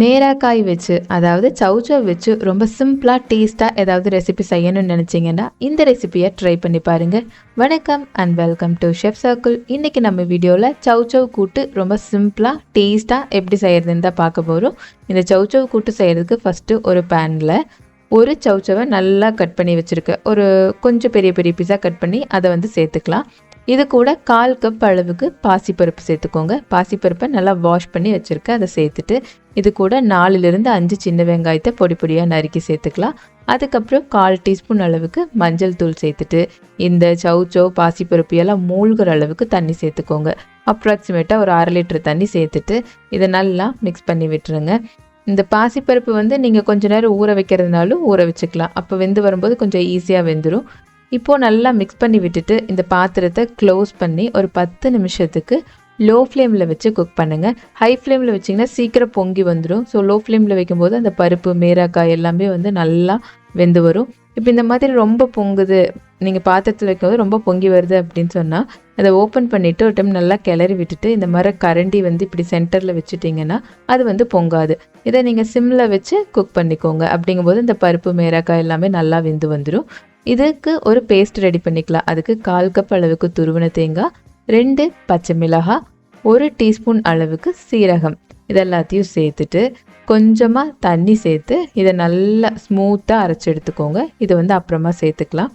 மேராக்காய் வச்சு அதாவது சவுச்சோ வச்சு ரொம்ப சிம்பிளாக டேஸ்ட்டாக ஏதாவது ரெசிபி செய்யணும்னு நினச்சிங்கன்னா இந்த ரெசிபியை ட்ரை பண்ணி பாருங்கள் வணக்கம் and welcome to chef circle இன்றைக்கி நம்ம வீடியோவில் சவுச்சவ் கூட்டு ரொம்ப சிம்பிளாக டேஸ்ட்டாக எப்படி செய்கிறதுன்னு தான் பார்க்க போகிறோம் இந்த சவுச்சவ் கூட்டு செய்கிறதுக்கு ஃபஸ்ட்டு ஒரு பேனில் ஒரு சவுச்சவை நல்லா கட் பண்ணி வச்சுருக்கேன். ஒரு கொஞ்சம் பெரிய பெரிய பீஸாக கட் பண்ணி அதை வந்து சேர்த்துக்கலாம். இது கூட கால் கப் அளவுக்கு பாசிப்பருப்பு சேர்த்துக்கோங்க. பாசிப்பருப்பை நல்லா வாஷ் பண்ணி வச்சுருக்கேன் அதை சேர்த்துட்டு இது கூட நாலுலேருந்து அஞ்சு சின்ன வெங்காயத்தை பொடி பொடியாக நறுக்கி சேர்த்துக்கலாம். அதுக்கப்புறம் கால் டீஸ்பூன் அளவுக்கு மஞ்சள் தூள் சேர்த்துட்டு இந்த சவுச்சோ பாசிப்பருப்பு எல்லாம் மூழ்கிற அளவுக்கு தண்ணி சேர்த்துக்கோங்க. அப்ராக்சிமேட்டாக ஒரு அரை லிட்டர் தண்ணி சேர்த்துட்டு இதை நல்லா மிக்ஸ் பண்ணி விட்டுருங்க. இந்த பாசிப்பருப்பு வந்து நீங்கள் கொஞ்ச நேரம் ஊற வைக்கிறதுனாலும் ஊற வச்சுக்கலாம். அப்போ வெந்து வரும்போது கொஞ்சம் ஈஸியாக வெந்துடும் இப்போது நல்லா மிக்ஸ் பண்ணி விட்டுட்டு இந்த பாத்திரத்தை க்ளோஸ் பண்ணி ஒரு பத்து நிமிஷத்துக்கு லோ ஃப்ளேமில் வச்சு குக் பண்ணுங்கள் ஹை ஃப்ளேமில் வச்சிங்கன்னா சீக்கிரம் பொங்கி வந்துடும் ஸோ லோ ஃப்ளேமில் வைக்கும்போது அந்த பருப்பு மேராக்காய் எல்லாமே வந்து நல்லா வெந்து வரும். இப்போ இந்த மாதிரி ரொம்ப பொங்குது நீங்கள் பாத்திரத்தில் வைக்கும்போது ரொம்ப பொங்கி வருது அப்படின்னு சொன்னால் அதை ஓப்பன் பண்ணிவிட்டு ஒரு டைம் நல்லா கிளறி விட்டுட்டு இந்த மாதிரி கரண்டி வந்து இப்படி சென்டரில் வச்சுட்டிங்கன்னா அது வந்து பொங்காது. இதை நீங்கள் சிம்மில் வச்சு குக் பண்ணிக்கோங்க. அப்படிங்கும்போது இந்த பருப்பு மேராக்காய் எல்லாமே நல்லா வெந்து வந்துடும் இதுக்கு ஒரு பேஸ்ட் ரெடி பண்ணிக்கலாம். அதுக்கு கால் கப் அளவுக்கு துருவன தேங்காய் ரெண்டு பச்சை மிளகாய் ஒரு டீஸ்பூன் அளவுக்கு சீரகம். இதெல்லாத்தையும் சேர்த்துட்டு கொஞ்சமாக தண்ணி சேர்த்து இதை நல்லா ஸ்மூத்தாக அரைச்சி எடுத்துக்கோங்க. இதை வந்து அப்புறமா சேர்த்துக்கலாம்.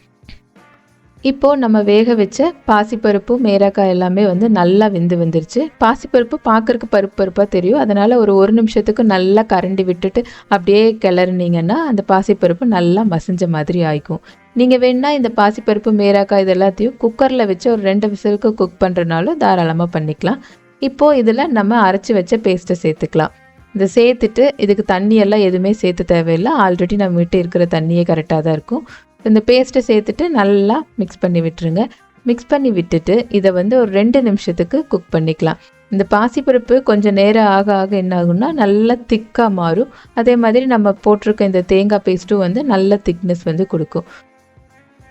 இப்போது நம்ம வேக வச்ச பாசிப்பருப்பு மேரக்காய் எல்லாமே வந்து நல்லா வெந்து வந்துருச்சு. பாசிப்பருப்பு பார்க்குறக்கு பருப்பு பருப்பாக தெரியும். அதனால் ஒரு ஒரு நிமிஷத்துக்கு நல்லா கரண்டி விட்டுட்டு அப்படியே கிளறினீங்கன்னா அந்த பாசிப்பருப்பு நல்லா மசிஞ்ச மாதிரி ஆயிக்கும். நீங்கள் வேணால் இந்த பாசிப்பருப்பு மேராக்காய் இது எல்லாத்தையும் குக்கரில் வச்சு ஒரு ரெண்டு விசிலுக்கு குக் பண்ணுறனாலும் தாராளமாக பண்ணிக்கலாம். இப்போது இதில் நம்ம அரைச்சி வச்ச பேஸ்ட்டை சேர்த்துக்கலாம். இதை சேர்த்துட்டு இதுக்கு தண்ணியெல்லாம் எதுவுமே சேர்த்து தேவையில்லை. ஆல்ரெடி நம்ம வீட்டு இருக்கிற தண்ணியே கரெக்டாக தான் இருக்கும். இந்த பேஸ்ட்டை சேர்த்துட்டு நல்லா மிக்ஸ் பண்ணி விட்டுருங்க. மிக்ஸ் பண்ணி விட்டுட்டு இதை வந்து ஒரு ரெண்டு நிமிஷத்துக்கு குக் பண்ணிக்கலாம். இந்த பாசிப்பருப்பு கொஞ்சம் நேரம் ஆக ஆக என்ன ஆகும்னா நல்லா திக்காக மாறும். அதே மாதிரி நம்ம போட்டிருக்க இந்த தேங்காய் பேஸ்ட்டும் வந்து நல்ல திக்னஸ் வந்து கொடுக்கும்.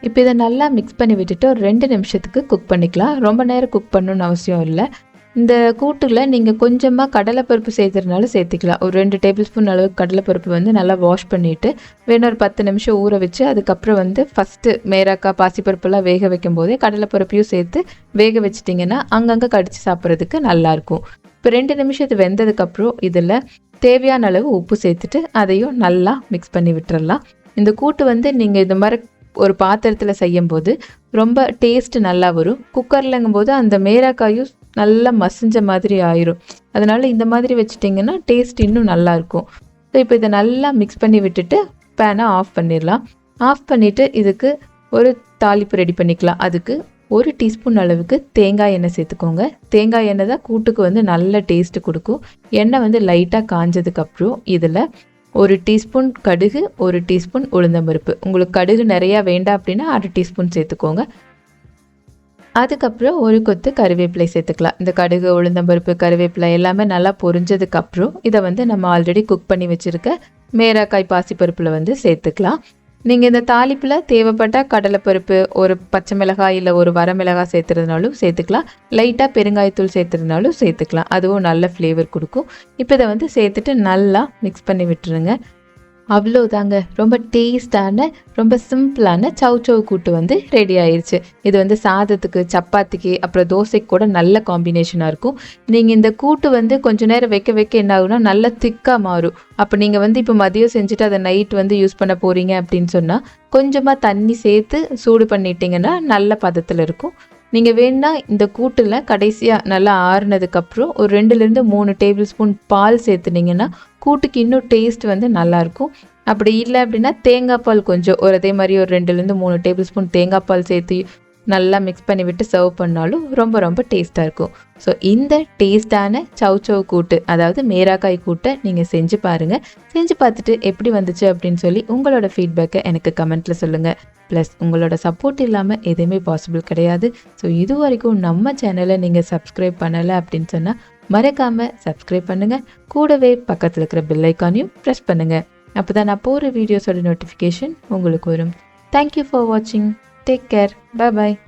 இப்போ இதை நல்லா மிக்ஸ் பண்ணி விட்டுட்டு ஒரு ரெண்டு நிமிஷத்துக்கு குக் பண்ணிக்கலாம். ரொம்ப நேரம் குக் பண்ணணும்னு அவசியம் இல்லை. இந்த கூட்டில் நீங்கள் கொஞ்சமாக கடலைப்பருப்பு சேர்த்துறதுனால சேர்த்துக்கலாம். ஒரு ரெண்டு டேபிள் ஸ்பூன் அளவுக்கு கடலைப்பருப்பு வந்து நல்லா வாஷ் பண்ணிவிட்டு வேணும் ஒரு பத்து நிமிஷம் ஊற வச்சு அதுக்கப்புறம் வந்து ஃபஸ்ட்டு மேராக்காய் பாசிப்பருப்புலாம் வேக வைக்கும் போதே கடலைப்பருப்பையும் சேர்த்து வேக வச்சிட்டிங்கன்னா அங்கங்கே கடிச்சு சாப்பிட்றதுக்கு நல்லாயிருக்கும் இப்போ ரெண்டு நிமிஷத்து வெந்ததுக்கப்புறம் இதில் தேவையான அளவு உப்பு சேர்த்துட்டு அதையும் நல்லா மிக்ஸ் பண்ணி விட்டுறலாம். இந்த கூட்டு வந்து நீங்கள் இந்த மாதிரி ஒரு பாத்திரத்தில் செய்யும் போது ரொம்ப டேஸ்ட் நல்லா வரும். குக்கர்லங்கும் போது அந்த மேராக்காயும் நல்லா மசிஞ்ச மாதிரி ஆயிரும். அதனால் இந்த மாதிரி வச்சுட்டிங்கன்னா டேஸ்ட் இன்னும் நல்லாயிருக்கும் ஸோ இப்போ இதை நல்லா மிக்ஸ் பண்ணி விட்டுட்டு பேனை ஆஃப் பண்ணிடலாம். ஆஃப் பண்ணிவிட்டு இதுக்கு ஒரு தாளிப்பு ரெடி பண்ணிக்கலாம். அதுக்கு ஒரு டீஸ்பூன் அளவுக்கு தேங்காய் எண்ணெய் சேர்த்துக்கோங்க. தேங்காய் எண்ணெய் தான் கூட்டுக்கு வந்து நல்ல டேஸ்ட்டு கொடுக்கும். எண்ணெய் வந்து லைட்டாக காஞ்சதுக்கப்புறம் இதில் ஒரு டீஸ்பூன் கடுகு ஒரு டீஸ்பூன் உளுந்தம்பருப்பு. உங்களுக்கு கடுகு நிறையா வேண்டாம் அப்படின்னா அரை டீஸ்பூன் சேர்த்துக்கோங்க. அதுக்கப்புறம் ஒரு கொத்து கருவேப்பிலை சேர்த்துக்கலாம். இந்த கடுகு உளுந்தம்பருப்பு கருவேப்பிலை எல்லாமே நல்லா பொரிஞ்சதுக்கப்புறம் இதை வந்து நம்ம ஆல்ரெடி குக் பண்ணி வச்சுருக்க மேராக்காய் பாசிப்பருப்பில் வந்து சேர்த்துக்கலாம். நீங்கள் இந்த தாளிப்பில் தேவைப்பட்டால் கடலைப்பருப்பு ஒரு பச்சை மிளகாய் இல்லை ஒரு வரமிளகாய் சேர்த்துறதுனாலும் சேர்த்துக்கலாம். லைட்டாக பெருங்காயத்தூள் சேர்த்துறதுனாலும் சேர்த்துக்கலாம். அதுவும் நல்ல ஃப்ளேவர் கொடுக்கும். இப்போ இதை வந்து சேர்த்துட்டு நல்லா மிக்ஸ் பண்ணி விட்டுருங்க. அவ்வளோதாங்க ரொம்ப டேஸ்டான ரொம்ப சிம்பிளான சவு சவு கூட்டு வந்து ரெடி ஆயிடுச்சு இது வந்து சாதத்துக்கு சப்பாத்திக்கு அப்புறம் தோசைக்கு கூட நல்ல காம்பினேஷனாக இருக்கும். நீங்கள் இந்த கூட்டு வந்து கொஞ்ச நேரம் வைக்க வைக்க என்ன ஆகுனா நல்ல திக்காக மாறும். அப்போ நீங்கள் வந்து இப்போ மதியம் செஞ்சுட்டு அதை நைட் வந்து யூஸ் பண்ண போகிறீங்க அப்படின்னு சொன்னால் கொஞ்சமாக தண்ணி சேர்த்து சூடு பண்ணிட்டீங்கன்னா நல்ல பதத்தில் இருக்கும். நீங்கள் வேணா இந்த கூட்டில் கடைசியாக நல்லா ஆறுனதுக்கப்புறம் ஒரு ரெண்டுலேருந்து மூணு டேபிள் ஸ்பூன் பால் சேர்த்துனீங்கன்னா கூட்டுக்கு இன்னும் டேஸ்ட் வந்து நல்லாயிருக்கும். அப்படி இல்லை அப்படின்னா தேங்காய் பால் கொஞ்சம் ஒரு அதே மாதிரி ஒரு ரெண்டுலேருந்து மூணு டேபிள் ஸ்பூன் தேங்காய் பால் சேர்த்து நல்லா மிக்ஸ் பண்ணி விட்டு சர்வ் பண்ணாலும் ரொம்ப ரொம்ப டேஸ்ட்டாக இருக்கும். ஸோ இந்த டேஸ்டான சவு சவு கூட்டு அதாவது மேராக்காய் கூட்டை நீங்கள் செஞ்சு பாருங்கள் செஞ்சு பார்த்துட்டு எப்படி வந்துச்சு அப்படின்னு சொல்லி உங்களோட ஃபீட்பேக்கை எனக்கு கமெண்ட்டில் சொல்லுங்கள் ப்ளஸ் உங்களோட சப்போர்ட் இல்லாமல் எதுவுமே பாசிபிள் கிடையாது. ஸோ இது வரைக்கும் நம்ம சேனலை நீங்கள் சப்ஸ்கிரைப் பண்ணலை அப்படின்னு சொன்னால் மறக்காமல் சப்ஸ்கிரைப் பண்ணுங்கள் கூடவே பக்கத்தில் இருக்கிற பில்லைக்கானையும் ப்ரெஸ் பண்ணுங்கள் அப்போ தான் நான் போகிற வீடியோஸோட நோட்டிஃபிகேஷன் உங்களுக்கு வரும். தேங்க்யூ ஃபார் வாட்சிங் Take care. Bye bye.